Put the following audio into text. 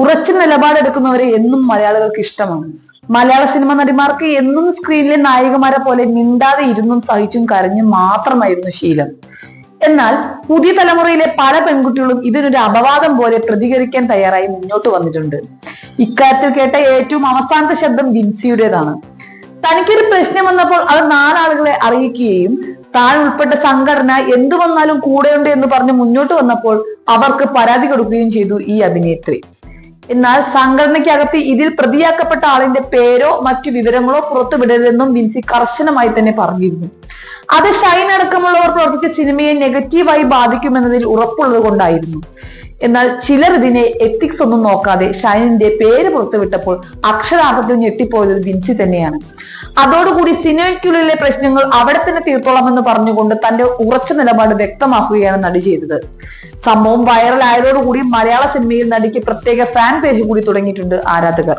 ഉറച്ച നിലപാടെടുക്കുന്നവരെ എന്നും മലയാളികൾക്ക് ഇഷ്ടമാണ്. മലയാള സിനിമ നടിമാർക്ക് എന്നും സ്ക്രീനിലെ നായികമാരെ പോലെ മിണ്ടാതെ ഇരുന്നും സഹിച്ചും കരഞ്ഞും മാത്രമായിരുന്നു ശീലം. എന്നാൽ പുതിയ തലമുറയിലെ പല പെൺകുട്ടികളും ഇതിനൊരു അപവാദം പോലെ പ്രതികരിക്കാൻ തയ്യാറായി മുന്നോട്ട് വന്നിട്ടുണ്ട്. ഇക്കാര്യത്തിൽ കേട്ട ഏറ്റവും അവസാനത്തെ ശബ്ദം വിൻസിയുടേതാണ്. തനിക്കൊരു പ്രശ്നം വന്നപ്പോൾ അത് നാലാളുകളെ അറിയിക്കുകയും താൻ ഉൾപ്പെട്ട സംഘടന എന്തു വന്നാലും കൂടെയുണ്ട് എന്ന് പറഞ്ഞ് മുന്നോട്ട് വന്നപ്പോൾ അവർക്ക് പരാതി കൊടുക്കുകയും ചെയ്തു ഈ അഭിനേത്രി. എന്നാൽ സംഘടനയ്ക്കകത്ത് ഇതിൽ പ്രതിയാക്കപ്പെട്ട ആളിന്റെ പേരോ മറ്റു വിവരങ്ങളോ പുറത്തുവിടരുതെന്നും വിൻസി കർശനമായി തന്നെ പറഞ്ഞിരുന്നു. അത് ഷൈൻ അടക്കമുള്ളവർ പ്രവർത്തിച്ച സിനിമയെ നെഗറ്റീവായി ബാധിക്കുമെന്നതിൽ ഉറപ്പുള്ളത് കൊണ്ടായിരുന്നു. എന്നാൽ ചിലർ ഇതിനെ എത്തിക്സ് ഒന്നും നോക്കാതെ ഷൈനിന്റെ പേര് പുറത്തുവിട്ടപ്പോൾ അക്ഷരാർത്ഥത്തിൽ ഞെട്ടിപ്പോയത് വിൻസി തന്നെയാണ്. അതോടുകൂടി സിനിമയ്ക്കുള്ളിലെ പ്രശ്നങ്ങൾ അവിടെ തന്നെ തീർത്തോളാമെന്ന് പറഞ്ഞുകൊണ്ട് തന്റെ ഉറച്ച നിലപാട് വ്യക്തമാക്കുകയാണ് നടി ചെയ്തത്. സംഭവം വൈറൽ ആയതോടുകൂടി മലയാള സിനിമയിൽ നടിക്ക് പ്രത്യേക ഫാൻ പേജ് കൂടി തുടങ്ങിയിട്ടുണ്ട് ആരാധകർ.